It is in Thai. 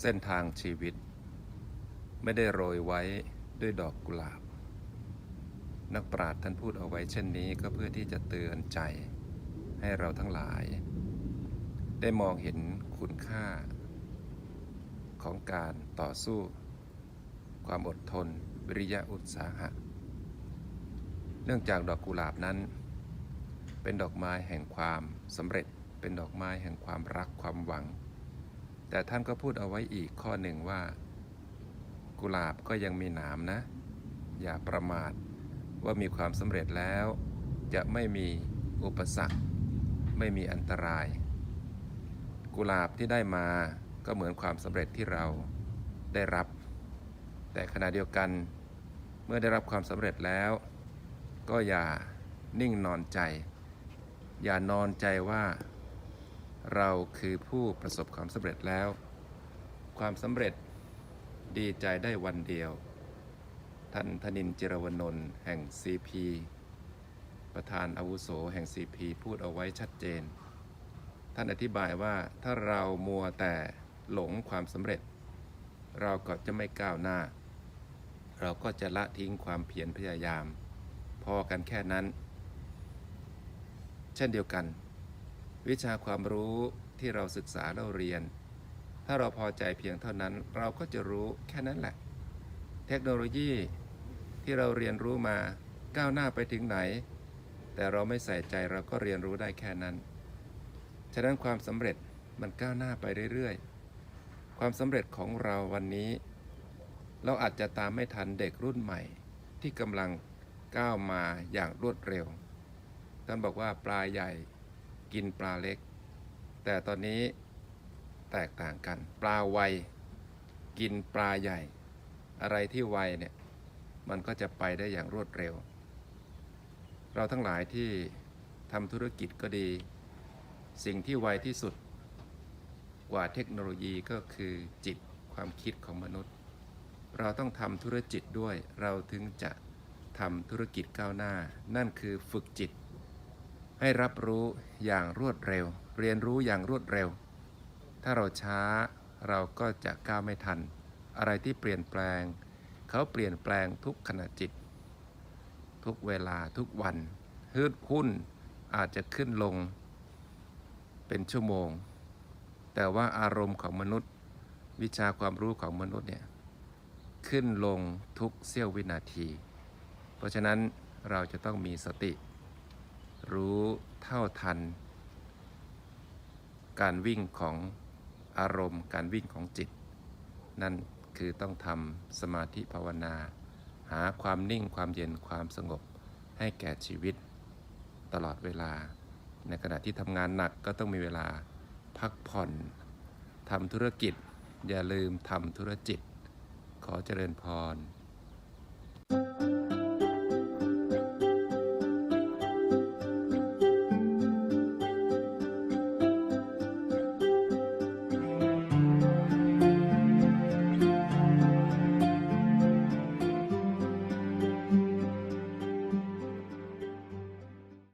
เส้นทางชีวิต ไม่ได้โรยไว้ด้วยดอกกุหลาบ นักปราชญ์ท่านพูดเอาไว้เช่นนี้ก็เพื่อที่จะเตือนใจ ให้เราทั้งหลาย ได้มองเห็นคุณค่า ของการต่อสู้ ความอดทน วิริยะอุตสาหะ เนื่องจากดอกกุหลาบนั้น เป็นดอกไม้แห่งความสำเร็จเป็นดอกไม้แห่งความรักความหวัง แต่ท่านก็พูดเอาไว้อีกข้อหนึ่งว่า กุหลาบก็ยังมีหนามนะ อย่าประมาทว่ามีความสำเร็จแล้ว จะไม่มีอุปสรรค ไม่มีอันตราย กุหลาบที่ได้มาก็เหมือนความสำเร็จที่เราได้รับ แต่ขณะเดียวกันเมื่อได้รับความสำเร็จแล้ว ก็อย่านิ่งนอนใจ อย่านอนใจว่า เราคือผู้ประสบความสำเร็จแล้ว ความสำเร็จดีใจได้วันเดียว ท่านธนินจิรวนนท์แห่ง CP ประธานอาวุโสแห่ง CP พูดเอาไว้ชัดเจน ท่านอธิบายว่าถ้าเรามัวแต่หลงความสำเร็จ เราก็จะไม่ก้าวหน้า เราก็จะละทิ้งความเพียรพยายาม พอกันแค่นั้น เช่นเดียวกัน วิชาความรู้ที่เราศึกษาเราเรียน ถ้าเราพอใจเพียงเท่านั้นเราก็จะรู้แค่นั้นแหละ เทคโนโลยีที่เราเรียนรู้มาก้าวหน้าไปถึงไหน แต่เราไม่ใส่ใจเราก็เรียนรู้ได้แค่นั้น ฉะนั้นความสำเร็จมันก้าวหน้าไปเรื่อยๆ ความสำเร็จของเราวันนี้ เราอาจจะตามไม่ทันเด็กรุ่นใหม่ ที่กำลังก้าวมาอย่างรวดเร็วท่านบอกว่าปลาใหญ่ กินปลาเล็ก แต่ตอนนี้แตกต่างกัน ปลาไวกินปลาใหญ่ อะไรที่ไวเนี่ย มันก็จะไปได้อย่างรวดเร็ว เราทั้งหลายที่ทำธุรกิจก็ดี สิ่งที่ไวที่สุด กว่าเทคโนโลยีก็คือจิตความคิดของมนุษย์ เราต้องทำธุรกิจด้วย เราถึงจะทำธุรกิจก้าวหน้า นั่นคือฝึกจิต ให้รับรู้อย่างรวดเร็ว เรียนรู้อย่างรวดเร็ว ถ้าเราช้าเราก็จะก้าวไม่ทัน อะไรที่เปลี่ยนแปลง เขาเปลี่ยนแปลงทุกขณะจิต ทุกเวลาทุกวันฮืดหุ้นอาจจะขึ้นลง เป็นชั่วโมง แต่ว่าอารมณ์ของมนุษย์ วิชาความรู้ของมนุษย์เนี่ยขึ้นลงทุกเสี้ยววินาที เพราะฉะนั้นเราจะต้องมีสติ รู้เท่าทัน การวิ่งของอารมณ์ การวิ่งของจิต นั่นคือต้องทำสมาธิภาวนา หาความนิ่งความเย็นความสงบให้แก่ชีวิตตลอดเวลา ในขณะที่ทำงานหนักก็ต้องมีเวลาพักผ่อนทำธุรกิจ อย่าลืมทำธุรจิตขอเจริญพร